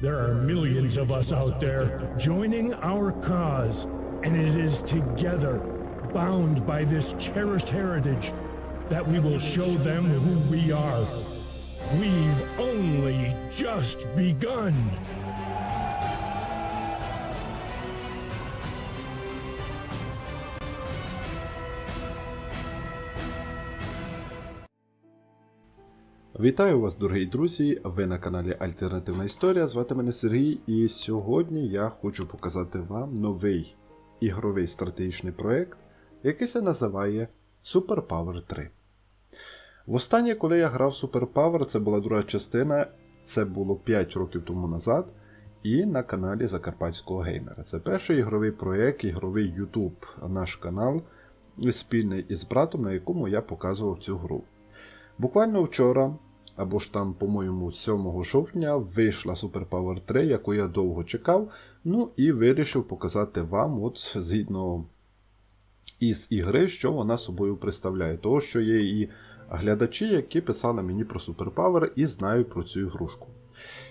There are millions of us out there joining our cause, and it is together, bound by this cherished heritage, that we will show them who we are. We've only just begun. Вітаю вас, дорогі друзі! Ви на каналі Альтернативна Історія. Звати мене Сергій, і сьогодні я хочу показати вам новий ігровий стратегічний проект, який се називає Superpower 3. Востаннє, коли я грав Superpower, це була друга частина, це було 5 років тому назад, і на каналі Закарпатського геймера. Це перший ігровий проект, ігровий YouTube наш канал, спільний із братом, на якому я показував цю гру. Буквально вчора, або ж там, по-моєму, 7 жовтня, вийшла Super Power 3, яку я довго чекав. Ну і вирішив показати вам, от згідно із ігри, що вона собою представляє. Того, що є і глядачі, які писали мені про Super Power і знають про цю ігрушку.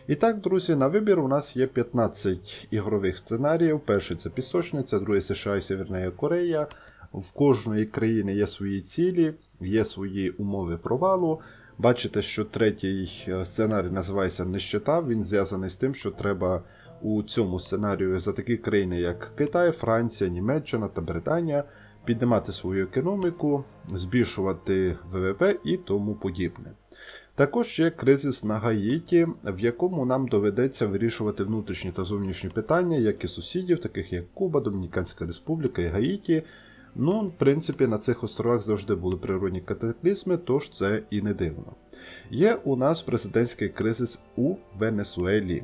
І так, друзі, на вибір у нас є 15 ігрових сценаріїв. Перший це пісочниця, другий США і Северна Корея. В кожної країни є свої цілі, є свої умови провалу. Бачите, що третій е, сценарій називається Нищета. Він зв'язаний з тим, що треба у цьому сценарію за такі країни, як Китай, Франція, Німеччина та Британія, піднімати свою економіку, збільшувати ВВП і тому подібне. Також є кризис на Гаїті, в якому нам доведеться вирішувати внутрішні та зовнішні питання, як і сусідів, таких як Куба, Домініканська Республіка і Гаїті. Ну, в принципі, на цих островах завжди були природні катаклізми, тож це і не дивно. Є у нас президентський кризис у Венесуелі.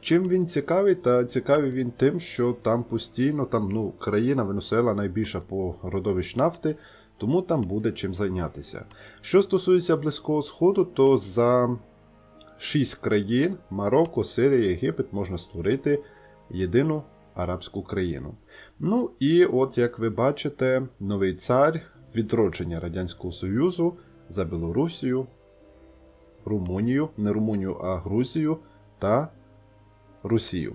Чим він цікавий? Та цікавий він тим, що там постійно там, ну, країна Венесуела найбільша по родовищ нафти, тому там буде чим зайнятися. Що стосується Близького Сходу, то за 6 країн Марокко, Сирія, Єгипет можна створити єдину арабську країну. Ну і от як ви бачите, новий цар відродження Радянського Союзу за Білорусію, Румунію, не Румунію, а Грузію та Росію.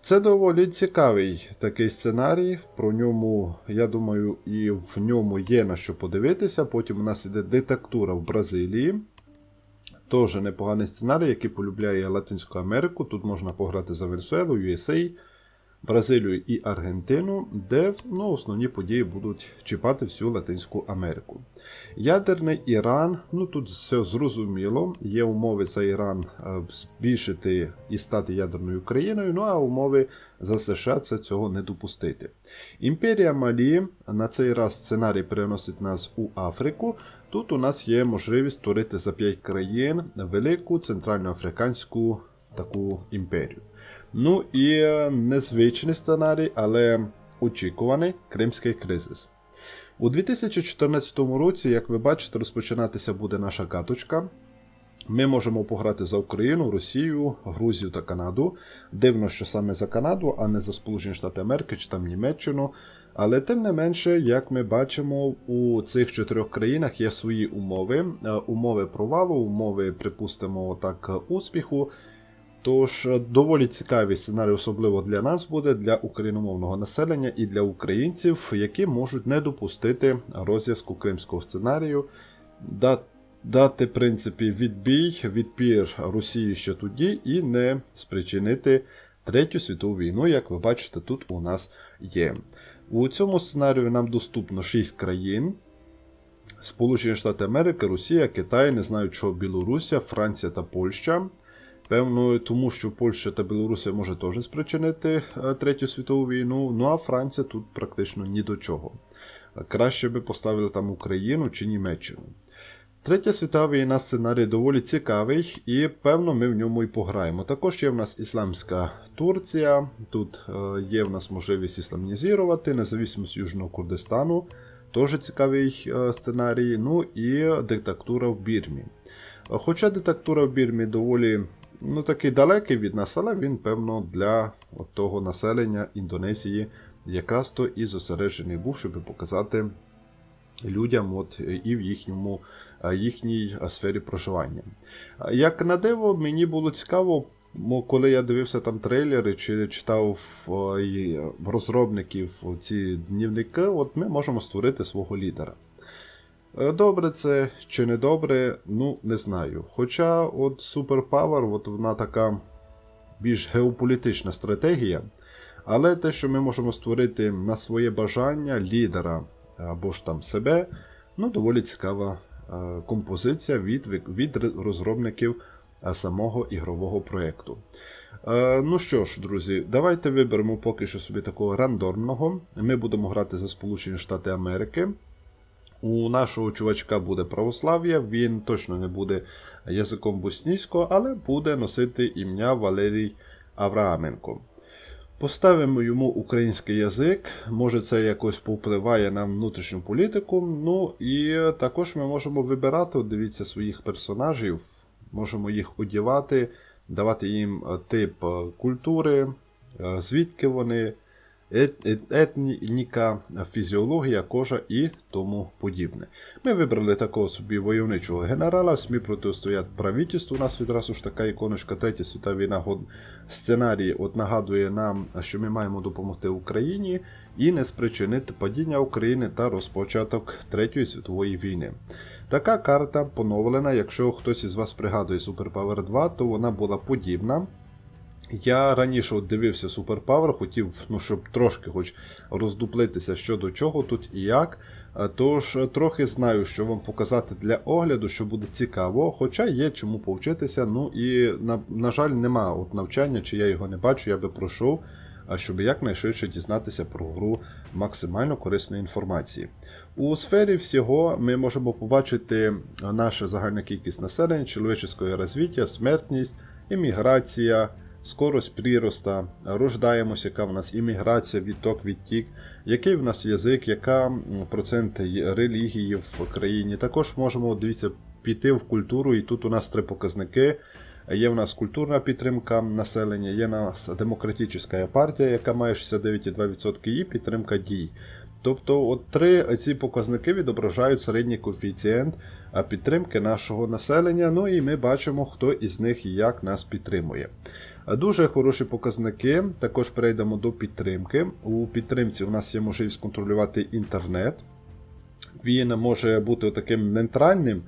Це доволі цікавий такий сценарій. Про ньому, я думаю, і в ньому є на що подивитися. Потім у нас іде диктатура в Бразилії. Теж непоганий сценарій, який полюбляє Латинську Америку. Тут можна пограти за Венесуелу, USA, Бразилію і Аргентину, де ну, основні події будуть чіпати всю Латинську Америку. Ядерний Іран, ну тут все зрозуміло. Є умови за Іран е, збільшити і стати ядерною країною, ну а умови за США це цього не допустити. Імперія Малі на цей раз сценарій переносить нас у Африку. Тут у нас є можливість створити за 5 країн велику центральноафриканську таку імперію. Ну і е, незвичний сценарій, але очікуваний кримський кризис. У 2014 році, як ви бачите, розпочинатися буде наша каточка. Ми можемо пограти за Україну, Росію, Грузію та Канаду. Дивно, що саме за Канаду, а не за Сполучені Штати Америки чи там Німеччину. Але тим не менше, як ми бачимо, у цих чотирьох країнах є свої умови, Е, умови провалу, умови, припустимо, так, успіху. Тож е, доволі цікавий сценарій, особливо для нас буде, для україномовного населення і для українців, які можуть не допустити розв'язку кримського сценарію, дати, в принципі, відбій, відпір Росії ще тоді і не спричинити Третю світову війну, як ви бачите, тут у нас є. У цьому сценарію нам доступно 6 країн. Сполучені Штати Америки, Росія, Китай, не знаю чого Білорусія, Франція та Польща. Певно, тому що Польща та Білорусія може теж спричинити е, Третю світову війну, ну а Франція тут практично ні до чого. Краще би поставили там Україну чи Німеччину. Третя світова війна сценарій доволі цікавий, і певно ми в ньому і пограємо. Також є в нас Ісламська Турція, тут е, є в нас можливість ісламнізувати, незалежність Южного Курдистану, теж цікавий е, сценарій. Ну і диктатура в Бірмі. Хоча диктатура в Бірмі доволі ну, такий далекий від нас, але він, певно, для того населення Індонезії якраз то і зосереджений був, щоб показати людям от, і в їхньому, їхній сфері проживання. Як на диво, мені було цікаво коли я дивився там трейлери чи читав розробників ці днівники, от ми можемо створити свого лідера. Е, Добре це чи не добре, ну не знаю. Хоча от Superpower, от вона така більш геополітична стратегія, але те, що ми можемо створити на своє бажання лідера або ж там себе, ну доволі цікава е, композиція від, від розробників е, самого ігрового проєкту. Ну що ж, друзі, давайте виберемо поки що собі такого рандомного. Ми будемо грати за Сполучені Штати Америки. У нашого чувачка буде православ'я, він точно не буде язиком боснійського, але буде носити ім'я Валерій Аврааменко. Поставимо йому український язик, може це якось повпливає на внутрішню політику. Ну і також ми можемо вибирати, дивіться, своїх персонажів, можемо їх одягати, давати їм е, тип е, культури, е, звідки вони, етніка, фізіологія, кожа і тому подібне. Ми вибрали такого собі войовничого генерала, СМІ протистоять правительству. У нас відразу ж така іконочка Третя світова війна сценарій от нагадує нам, що ми маємо допомогти Україні і не спричинити падіння України та розпочаток Третьої світової війни. Така карта поновлена. Якщо хтось із вас пригадує Super Power 2, то вона була подібна. Я раніше от дивився Power, хотів, ну, щоб трошки хоч роздуплитися щодо чого тут і як. Е, Тож е, трохи знаю, що вам показати для огляду, що буде цікаво, хоча є чому повчитися. Ну і на, на жаль, нема от навчання, чи я його не бачу, я би пройшов, щоб якнайшвидше дізнатися про гру максимально корисної інформації. У сфері всього ми можемо побачити наша загальна кількість населення, чоловічське розвиття, смертність, імміграція, скорость прироста, рождаємося, яка в нас імміграція, відток, відтік, який в нас язик, яка процент релігії в країні. Також можемо дивіться, піти в культуру, і тут у нас три показники. Є в нас культурна підтримка населення, є в нас демократична партія, яка має 69,2% і підтримка дій. Тобто, от три ці показники відображають середній коефіцієнт підтримки нашого населення. Ну і ми бачимо, хто із них і як нас підтримує. Дуже хороші показники. Також перейдемо до підтримки. У підтримці у нас є можливість контролювати інтернет. Він може бути таким нейтральним,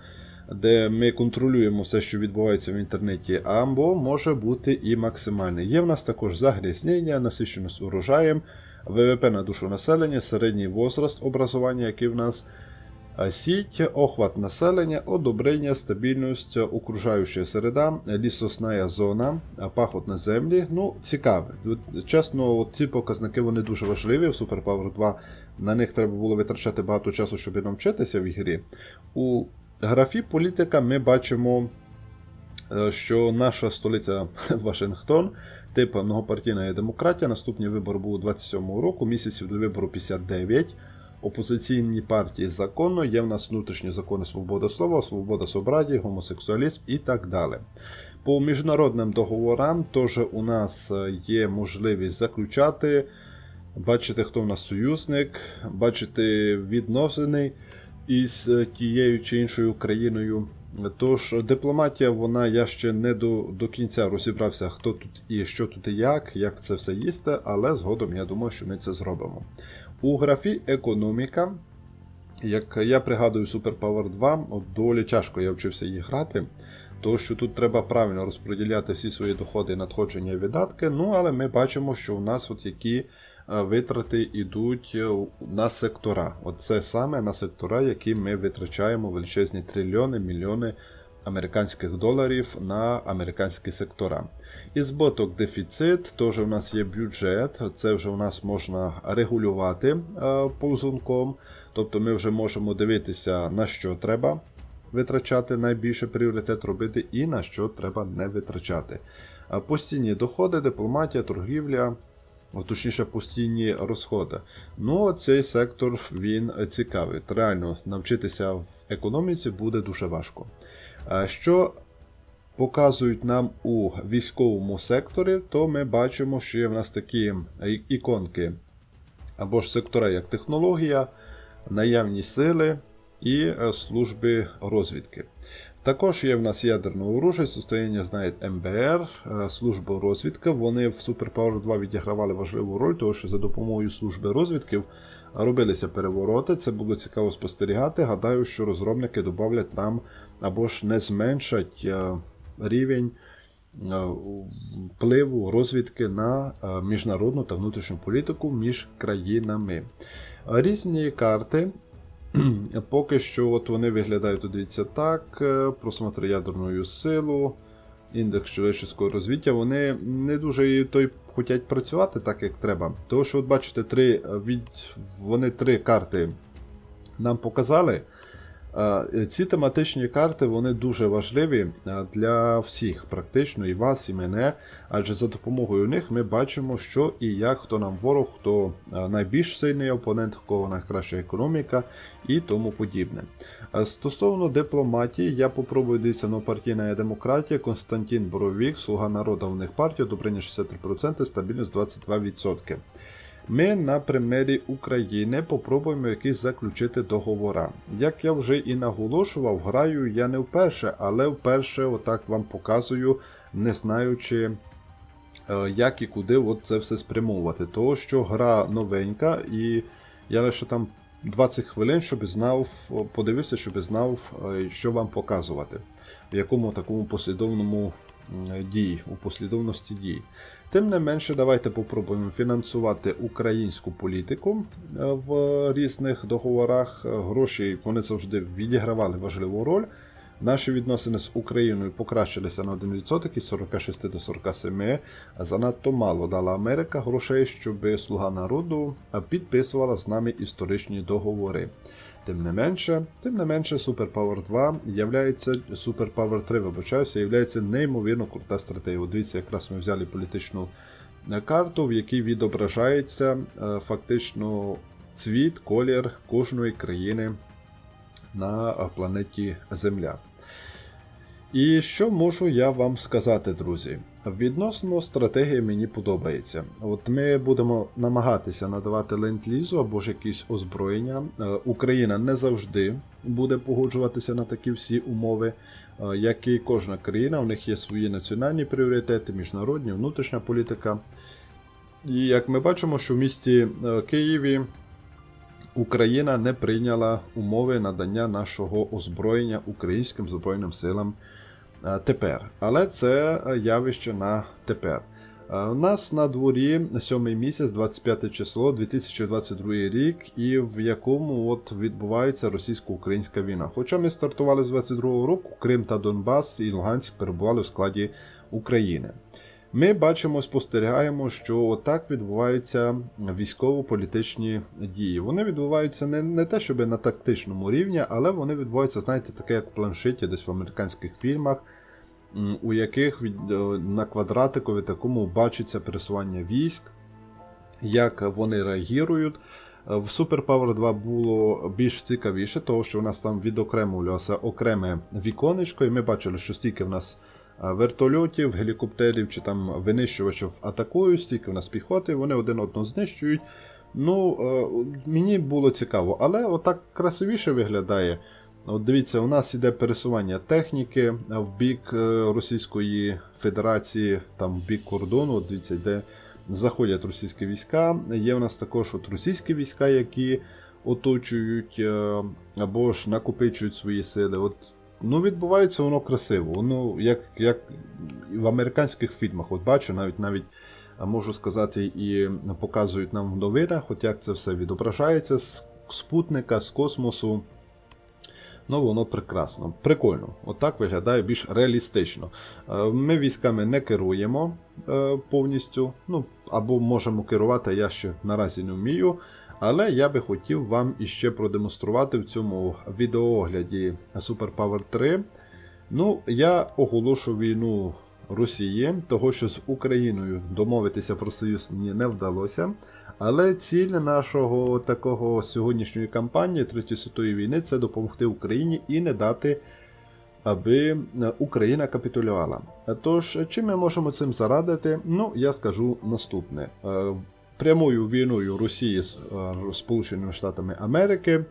де ми контролюємо все, що відбувається в інтернеті, або може бути і максимальний. Є в нас також загрязнення, насиченість урожаєм, ВВП на душу населення, середній возраст образування, який в нас. Сіть, охват населення, одобрення, стабільність, окружаюча середа, лісосная зона, пахот на землі. Ну, цікаве. Чесно, ці показники вони дуже важливі. В Super Power 2 на них треба було витрачати багато часу, щоб навчитися в ігрі. У графі політика ми бачимо, що наша столиця Вашингтон, типу многопартійна демократія. Наступний вибор був у 27 року, місяців до вибору 59. Опозиційні партії законно, є в нас внутрішні закони свобода слова, свобода собраді, гомосексуалізм і так далі. По міжнародним договорам теж у нас е, є можливість заключати, бачити, хто в нас союзник, бачити відносини із е, тією чи іншою країною. Тож дипломатія, вона я ще не до, до кінця розібрався, хто тут і що тут і як, як це все їсти, але згодом я думаю, що ми це зробимо. У графі економіка, як я пригадую Super Power 2, доволі тяжко я вчився її грати. Тому що тут треба правильно розподіляти всі свої доходи, надходження і видатки. Ну, але ми бачимо, що у нас от які витрати йдуть е, на сектора. Оце саме на сектора, які ми витрачаємо величезні трильйони, мільйони американських доларів на американські сектора. І збиток дефіцит, теж у нас є бюджет, це вже у нас можна регулювати е, ползунком. Тобто ми вже можемо дивитися, на що треба витрачати найбільше пріоритет робити і на що треба не витрачати. Постійні доходи, дипломатія, торгівля, точніше, постійні розходи. Ну, цей сектор він цікавий. Реально навчитися в економіці буде дуже важко. Що показують нам у військовому секторі, то ми бачимо, що є в нас такі іконки або ж сектора, як технологія, наявні сили і е, служби розвідки. Також є в нас ядерне оружие, состояння знає МБР, е, служба розвідки. Вони в Super Power 2 відігравали важливу роль, тому що за допомогою служби розвідків робилися перевороти. Це було цікаво спостерігати. Гадаю, що розробники додавлять нам або ж не зменшать е, рівень е, впливу розвідки на міжнародну та внутрішню політику між країнами. Різні карти. Поки що от вони виглядають, дивіться так, просмотри просмотр ядерною силу, індекс чоловічого розвиття, вони не дуже той хочуть працювати так, як треба. Тому що, от бачите, три, е, від, вони три карти нам показали. Е, Ці тематичні карти вони дуже важливі е, для всіх, практично і вас, і мене. Адже за допомогою них ми бачимо, що і як, хто нам ворог, хто е, найбільш сильний опонент, в кого найкраща економіка і тому подібне. Стосовно дипломатії, я попробую дивитися на партійна демократія, Константин Боровік, Слуга народу в них партія, одобрення 63%, стабільність 22%. Ми на примері України попробуємо якісь заключити договора. Як я вже і наголошував, граю я не вперше, але вперше отак вам показую, не знаючи, е, як і куди от це все спрямовувати. Того, що гра новенька, і я лише там 20 хвилин, щоб знав, подивився, щоб знав, е, що вам показувати, в якому такому послідовному м, дії, у послідовності дій. Тим не менше, давайте попробуємо фінансувати українську політику е, в різних договорах. Е, Гроші вони завжди відігравали важливу роль. Наші відносини з Україною покращилися на 1% із 46 до 47. Занадто мало дала Америка грошей, щоб слуга народу підписувала з нами історичні договори. Тим не менше, тим не менше, Super Power 2 являється Super Power 3, вибачаюся, являється неймовірно крута стратегія. Дивіться, якраз ми взяли політичну е, карту, в якій відображається е, фактично цвіт, колір кожної країни на е, планеті Земля. І що можу я вам сказати, друзі? Відносно стратегії мені подобається. От ми будемо намагатися надавати ленд-лізу або ж якісь озброєння. Е, Україна не завжди буде погоджуватися на такі всі умови, Е, як і кожна країна, у них є свої національні пріоритети, міжнародні, внутрішня політика. І як ми бачимо, що в місті е, Києві Україна не прийняла умови надання нашого озброєння українським Збройним силам е, тепер. Але це явище на тепер. Е, У нас на дворі 7 місяць, 25 число, 2022 рік, і в якому от відбувається російсько-українська війна. Хоча ми стартували з 22 року, Крим та Донбас і Луганськ перебували в складі України. Ми бачимо, спостерігаємо, що отак відбуваються військово-політичні дії. Вони відбуваються не, не те, щоб на тактичному рівні, але вони відбуваються, знаєте, таке як в планшеті, десь в американських фільмах, у яких від, е, на квадратикові такому бачиться пересування військ, як вони реагують. Е, В Super Power 2 було більш цікавіше, тому що у нас там відокремлювалося окреме віконечко, і ми бачили, що стільки в нас вертольотів, гелікоптерів чи там винищувачів атакують, стільки в нас піхоти, вони один одного знищують. Ну, е, мені було цікаво, але отак красивіше виглядає. От дивіться, у нас іде пересування техніки в бік е, Російської Федерації, там в бік кордону. От дивіться, йде заходять російські війська. Є в нас також от російські війська, які оточують е, або ж накопичують свої сили. От, ну, відбувається воно красиво. Воно як, як в американських фільмах. От бачу, навіть навіть можу сказати, і показують нам в новинах, от як це все відображається з спутника, з космосу. Ну, воно прекрасно, прикольно. Отак виглядає більш реалістично. Е, Ми військами не керуємо е, повністю. Ну, або можемо керувати, я ще наразі не вмію. Але я би хотів вам іще продемонструвати в цьому відеоогляді Super Power 3. Ну, я оголошу війну Росії, того що з Україною домовитися про союз мені не вдалося. Але ціль нашого такого сьогоднішньої кампанії Третьої світової війни це допомогти Україні і не дати, аби Україна капітулювала. Тож, чим ми можемо цим зарадити? Ну, я скажу наступне: Е, прямою війною Росії з е, Сполученими Штатами Америки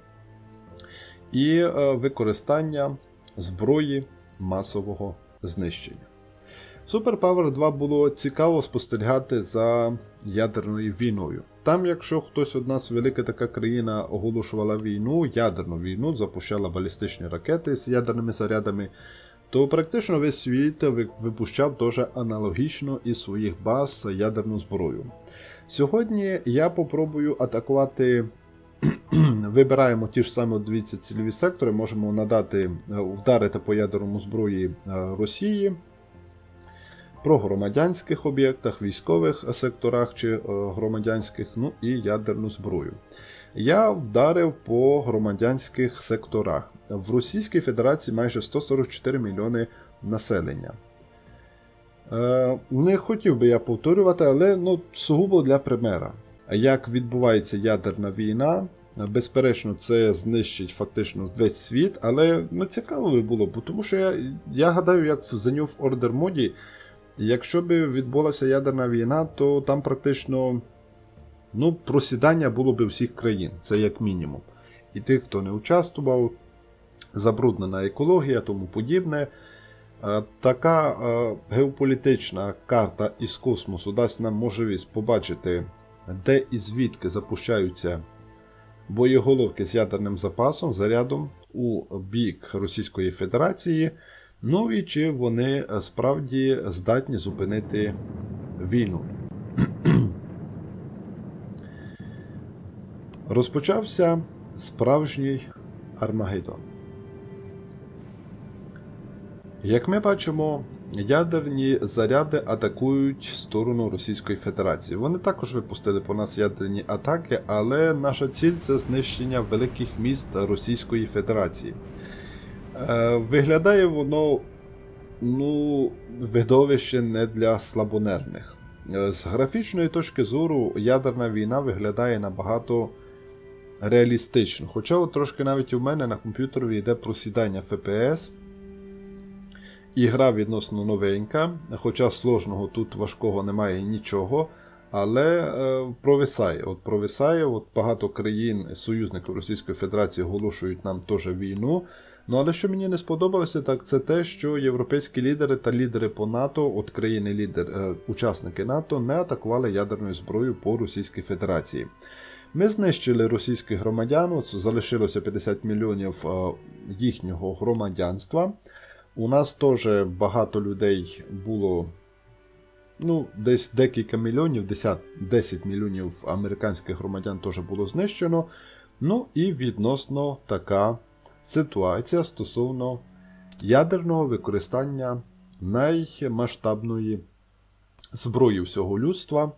і е, використання зброї масового знищення. Super Power 2 було цікаво спостерігати за ядерною війною. Там, якщо хтось од нас, велика така країна, оголошувала війну, ядерну війну, запущала балістичні ракети з ядерними зарядами, то практично весь світ випущав теж аналогічно із своїх баз ядерну зброю. Сьогодні я попробую атакувати. Вибираємо ті ж самі дивіться цільові сектори, можемо надати е, вдарити по ядерному зброї е, Росії, про громадянських об'єктах, військових секторах чи е, громадянських, ну і ядерну зброю. Я вдарив по громадянських секторах. В Російській Федерації майже 144 мільйони населення. Е, Не хотів би я повторювати, але ну, сугубо для примера. Як відбувається ядерна війна, безперечно, це знищить фактично весь світ, але ну, цікаво би було, бо тому що я, я гадаю, як в The New Order моді, якщо б відбулася ядерна війна, то там практично ну, просідання було б всіх країн, це як мінімум. І тих, хто не участвував, забруднена екологія, тому подібне. Е, Така е, геополітична карта із космосу дасть нам можливість побачити, де і звідки запущаються боєголовки з ядерним запасом, зарядом у бік Російської Федерації. Ну і чи вони е, справді здатні зупинити війну. Розпочався справжній Армагеддон. Як ми бачимо, ядерні заряди атакують сторону Російської Федерації. Вони також випустили по нас ядерні атаки, але наша ціль це знищення великих міст Російської Федерації. Е, виглядає воно ну, видовище не для слабонервних. Е, З графічної точки зору ядерна війна виглядає набагато реалістично. Хоча от трошки навіть у мене на комп'ютері йде просідання FPS. Ігра відносно новенька, хоча сложного тут важкого немає нічого. Але е, провисає. От провисає, от багато країн, союзників Російської Федерації оголошують нам теж війну. Ну але що мені не сподобалося, так це те, що європейські лідери та лідери по НАТО, от країни лідер, е, учасники НАТО, не атакували ядерною зброєю по Російській Федерації. Ми знищили російських громадян, от залишилося 50 мільйонів е, їхнього громадянства. У нас теж багато людей було. Ну, десь декілька мільйонів, 10, 10 мільйонів американських громадян теж було знищено. Ну і відносно така ситуація стосовно ядерного використання наймасштабної зброї всього людства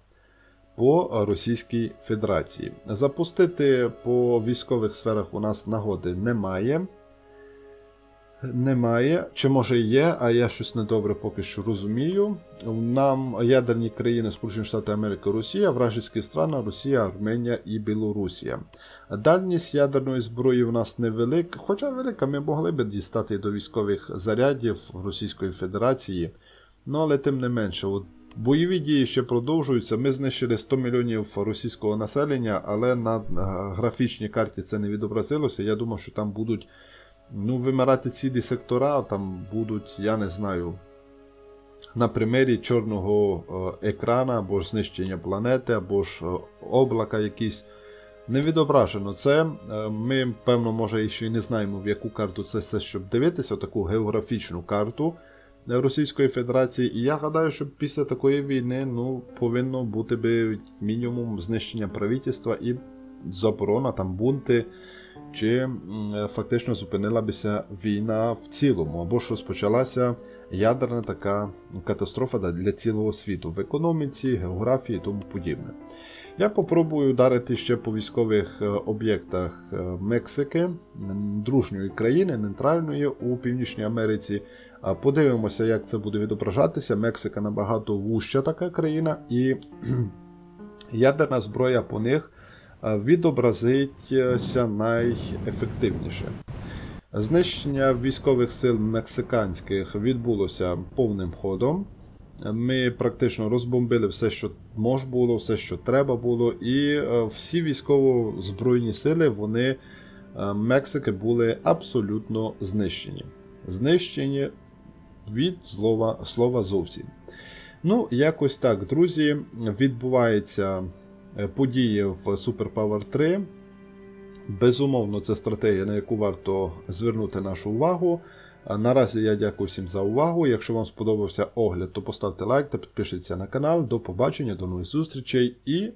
по Російській Федерації. Запустити по військових сферах у нас нагоди немає. Немає, чи може є, а я щось недобре поки що розумію. Нам ядерні країни Сполучені Штати Америки, Росія, вражеські страни, Росія, Арменія і Білорусія. Дальність ядерної зброї в нас невелика, хоча велика, ми могли б дістати до військових зарядів Російської Федерації. Ну але тим не менше, от бойові дії ще продовжуються. Ми знищили 100 мільйонів російського населення, але на графічній карті це не відобразилося. Я думав, що там будуть. Ну, вимирати цілі сектора там будуть, я не знаю, на примері чорного е, екрана, або ж знищення планети, або ж е, облака якісь. Не відображено це. Е, Ми, певно, може, ще й не знаємо, в яку карту це все, щоб дивитися, таку географічну карту Російської Федерації. І я гадаю, що після такої війни ну, повинно бути би мінімум знищення правительства і заборона, там бунти чи фактично зупинила бися війна в цілому, або ж розпочалася ядерна така катастрофа для цілого світу в економіці, географії і тому подібне. Я попробую ударити ще по військових е, об'єктах е, Мексики, дружньої країни, нейтральної у Північній Америці. Подивимося, як це буде відображатися. Мексика набагато вуща така країна, і ядерна зброя по них е, відобразиться найефективніше. Знищення військових сил мексиканських відбулося повним ходом. Ми практично розбомбили все, що мож було, все, що треба було, і е, всі військово-збройні сили вони е, Мексики були абсолютно знищені. Знищені від слова, слова зовсім. Ну, якось так, друзі, відбуваються е, події в Super Power 3. Безумовно, це стратегія, на яку варто звернути нашу увагу. Наразі я дякую всім за увагу. Якщо вам сподобався огляд, то поставте лайк та підпишіться на канал. До побачення, до нових зустрічей і